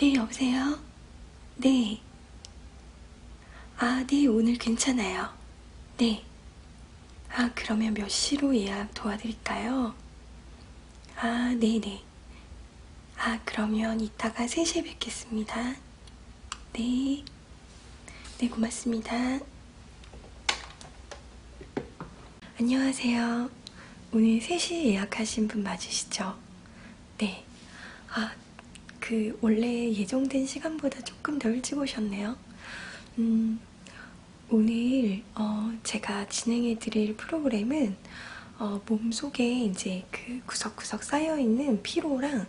네, 여보세요? 네. 아, 네, 오늘 괜찮아요. 네. 아, 그러면 몇 시로 예약 도와드릴까요? 아, 네네. 아, 그러면 이따가 3시에 뵙겠습니다. 네. 네, 고맙습니다. 안녕하세요. 오늘 3시 예약하신 분 맞으시죠? 네. 아, 그, 원래 예정된 시간보다 조금 더 일찍 오셨네요. 음, 오늘, 어, 제가 진행해 드릴 프로그램은, 어, 몸속에 이제 그 구석구석 쌓여있는 피로랑,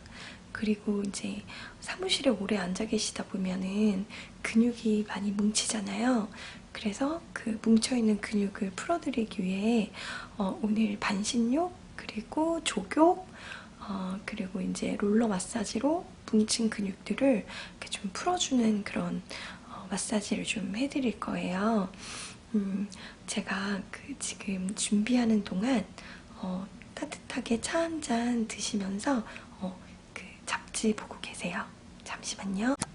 그리고 이제 사무실에 오래 앉아 계시다 보면은 근육이 많이 뭉치잖아요. 그래서 그 뭉쳐있는 근육을 풀어드리기 위해 어, 오늘 반신욕, 그리고 조교, 어, 그리고 이제 롤러 마사지로 뭉친 근육들을 이렇게 좀 풀어주는 그런 어, 마사지를 좀 해드릴 거예요. 음, 제가 그 지금 준비하는 동안 어, 따뜻하게 차한잔 드시면서 어, 그 잡지 보고 계세요. 잠시만요.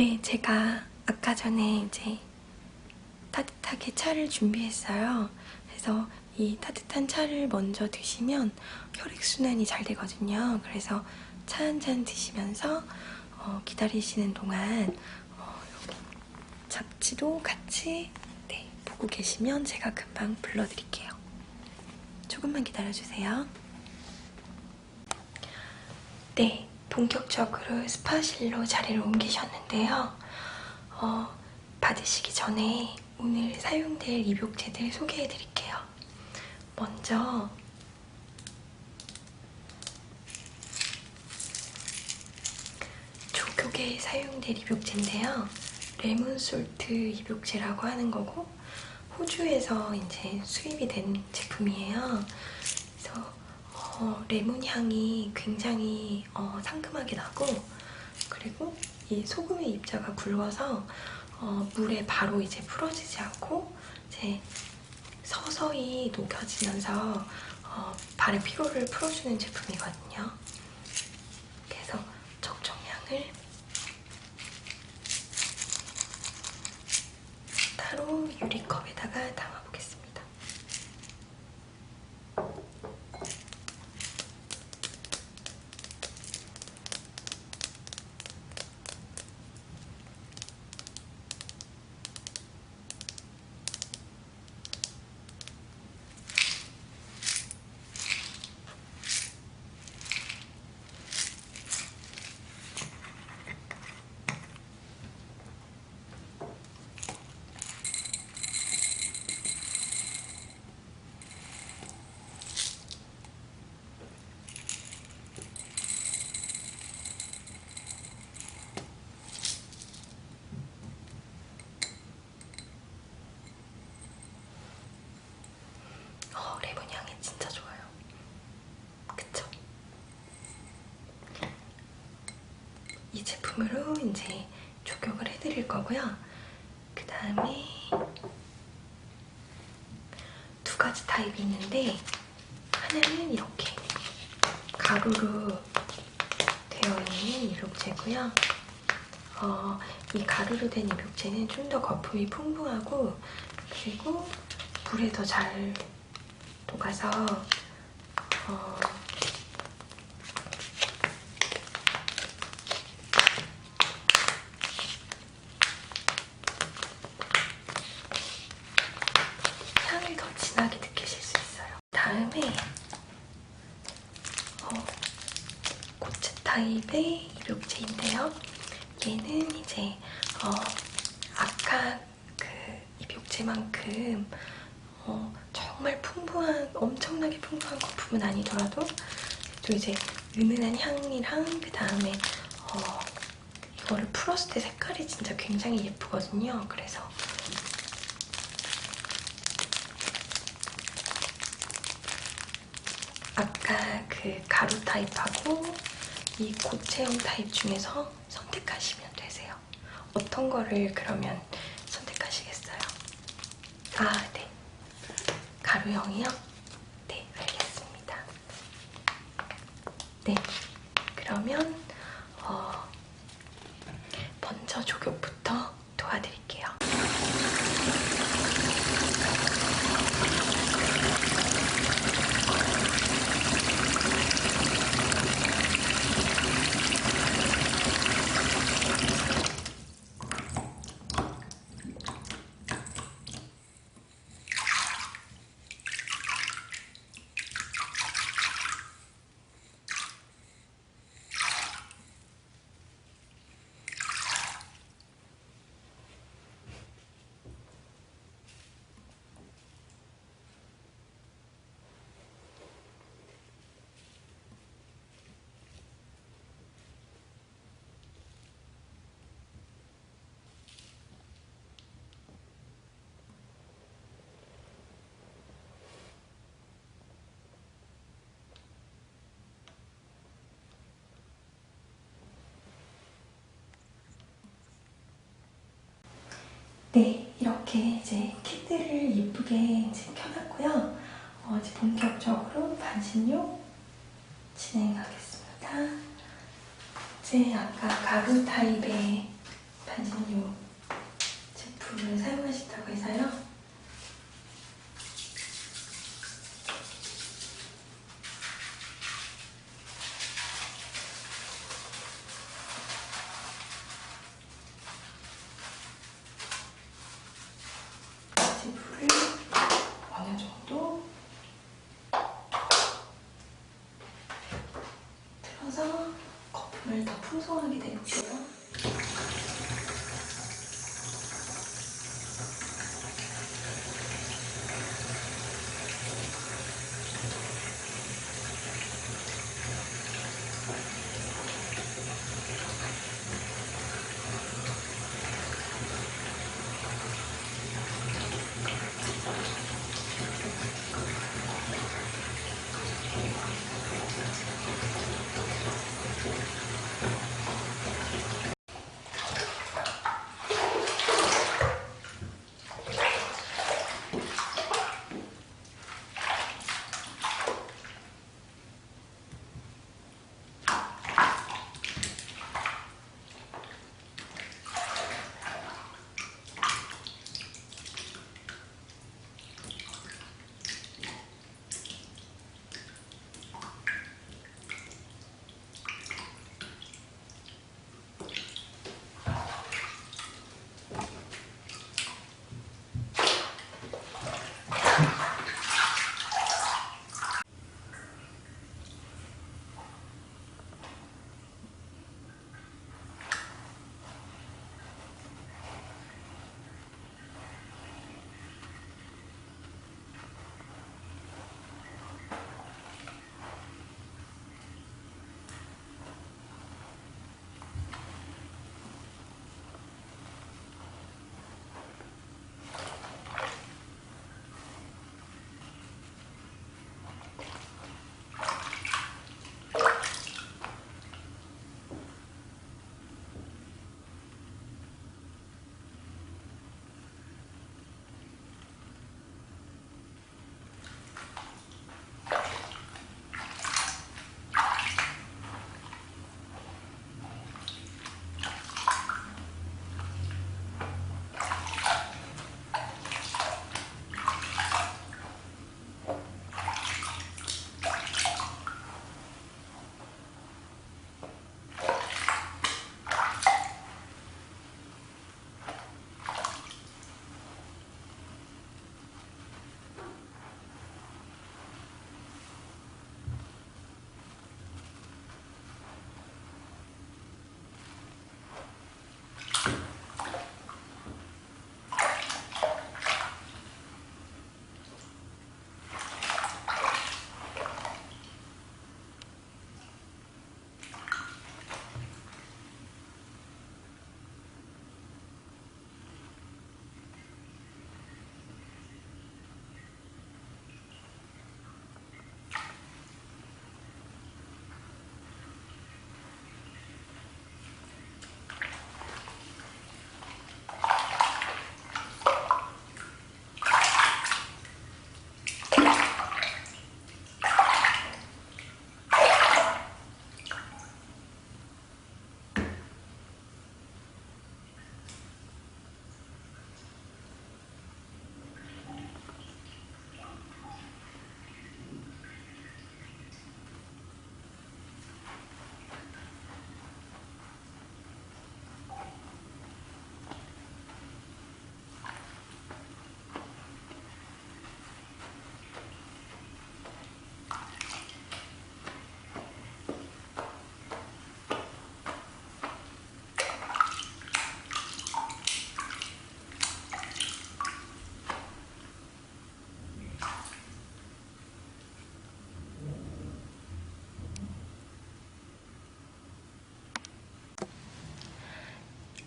네, 제가 아까 전에 이제 따뜻하게 차를 준비했어요. 그래서 이 따뜻한 차를 먼저 드시면 혈액순환이 잘 되거든요. 그래서 차 한 잔 드시면서 어, 기다리시는 동안 어, 잡지도 같이 네, 보고 계시면 제가 금방 불러드릴게요. 조금만 기다려주세요. 네, 본격적으로 스파실로 자리를 옮기셨는데요. 어, 받으시기 전에 오늘 사용될 입욕제들 소개해 드릴게요. 먼저 조격에 사용될 입욕제인데요. 레몬솔트 입욕제라고 하는 거고 호주에서 이제 수입이 된 제품이에요. 어, 레몬 향이 굉장히 어, 상큼하게 나고 그리고 이 소금의 입자가 굵어서 어, 물에 바로 이제 풀어지지 않고 이제 서서히 녹여지면서 어, 발의 피로를 풀어주는 제품이거든요. 그래서 적정량을 따로 유리컵에다가 담아보겠습니다. 어, 레몬 향이 진짜 좋아요. 그쵸? 이 제품으로 이제 조격을 해드릴 거고요. 그 다음에 두 가지 타입이 있는데 하나는 이렇게 가루로 되어 있는 입욕제고요. 어, 이 가루로 된 입욕제는 좀 더 거품이 풍부하고 그리고 물에 더 잘 녹아서 어, 타입의 입욕제인데요. 얘는 이제 어, 아까 그 입욕제만큼 어, 정말 풍부한 엄청나게 풍부한 거품은 아니더라도 또 이제 은은한 향이랑 그 다음에 어, 이거를 풀었을 때 색깔이 진짜 굉장히 예쁘거든요. 그래서 아까 그 가루 타입하고 이 고체형 타입 중에서 선택하시면 되세요. 어떤 거를 그러면 선택하시겠어요? 아, 네. 가루형이요? 네, 알겠습니다. 네, 그러면 어, 먼저 조격부터 도와드릴게요. 네, 이렇게 이제 키트를 예쁘게 이제 켜놨고요. 어, 이제 본격적으로 반신욕 진행하겠습니다. 이제 아까 가루 타입의 반신욕 제품을 사용하신다고 해서요. 이제 물을 어느 정도 틀어서 거품을 더 풍성하게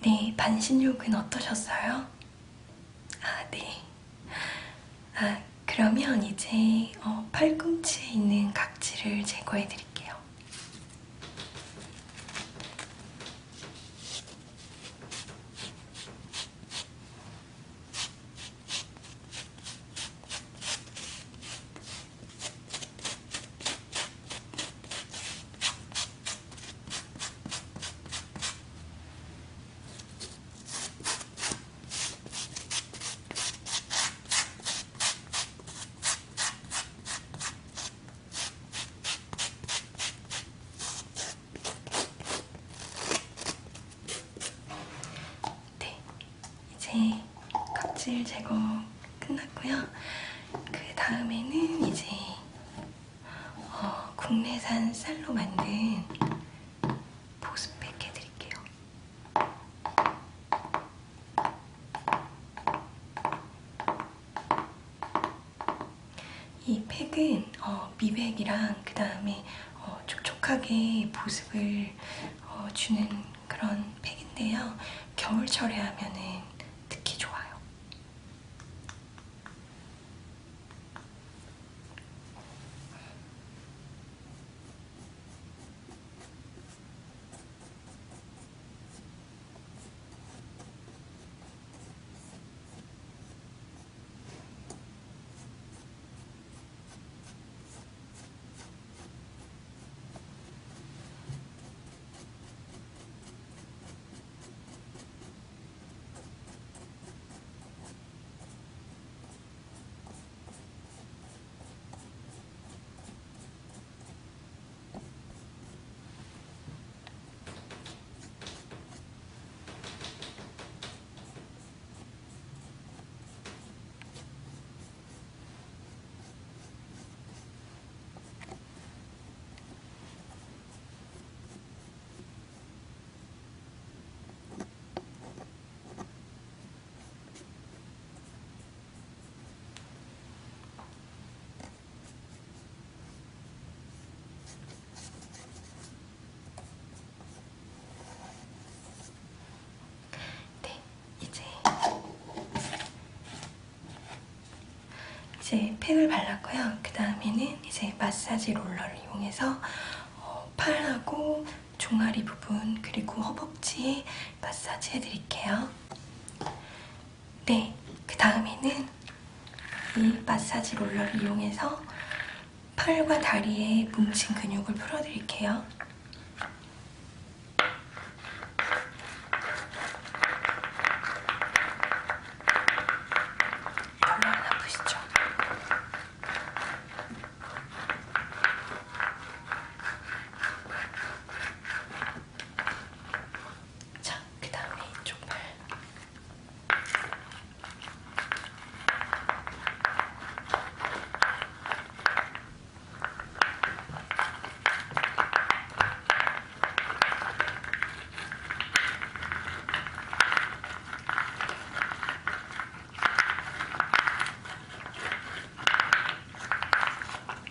네, 반신욕은 어떠셨어요? 아, 네. 아, 그러면 이제 어, 팔꿈치에 있는 각질을 제거해 드릴게요. 네, 이제 각질 제거 끝났고요. 그 다음에는 이제 어, 국내산 쌀로 만든 보습팩 해드릴게요. 이 팩은 어, 미백이랑 그 다음에 어, 촉촉하게 보습을 어, 주는 그런 팩인데요. 겨울철에 하면은 특히 좋아요. 네, 이제 이제 팩을 발랐고요. 그 다음에는 이제 마사지 롤러를 이용해서 어, 팔하고 종아리 부분 그리고 허벅지에 마사지 해드릴게요. 네, 그 다음에는 이 마사지 롤러를 이용해서 팔과 다리에 뭉친 근육을 풀어드릴게요. 별로 안 아프시죠? 자, 그 다음에 이쪽 팔.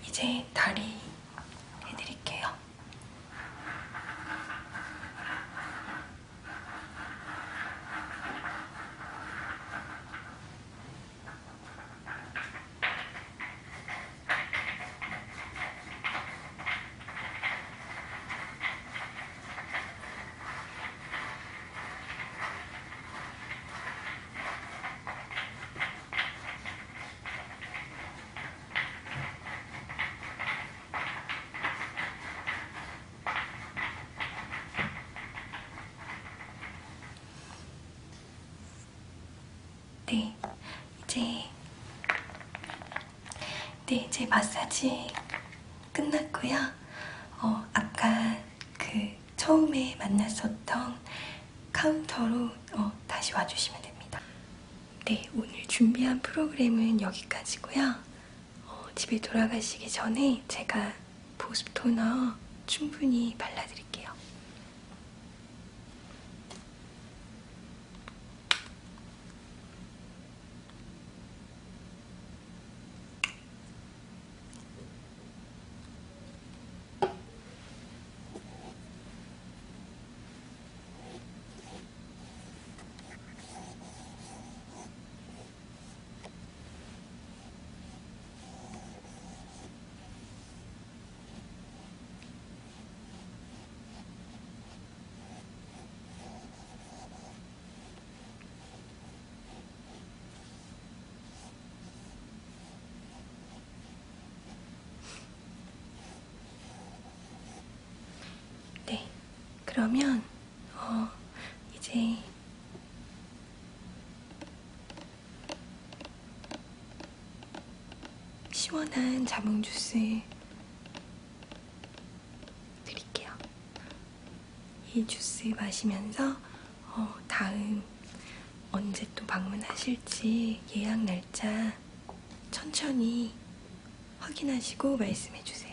이제 다리 해드릴게요. 네, 이제 네, 이제 마사지 끝났고요. 어, 아까 그 처음에 만났었던 카운터로 어, 다시 와주시면 됩니다. 네, 오늘 준비한 프로그램은 여기까지고요. 어, 집에 돌아가시기 전에 제가 보습 토너 충분히 발라드릴게요. 그러면 어, 이제 시원한 자몽 주스 드릴게요. 이 주스 마시면서 어, 다음 언제 또 방문하실지 예약 날짜 천천히 확인하시고 말씀해 주세요.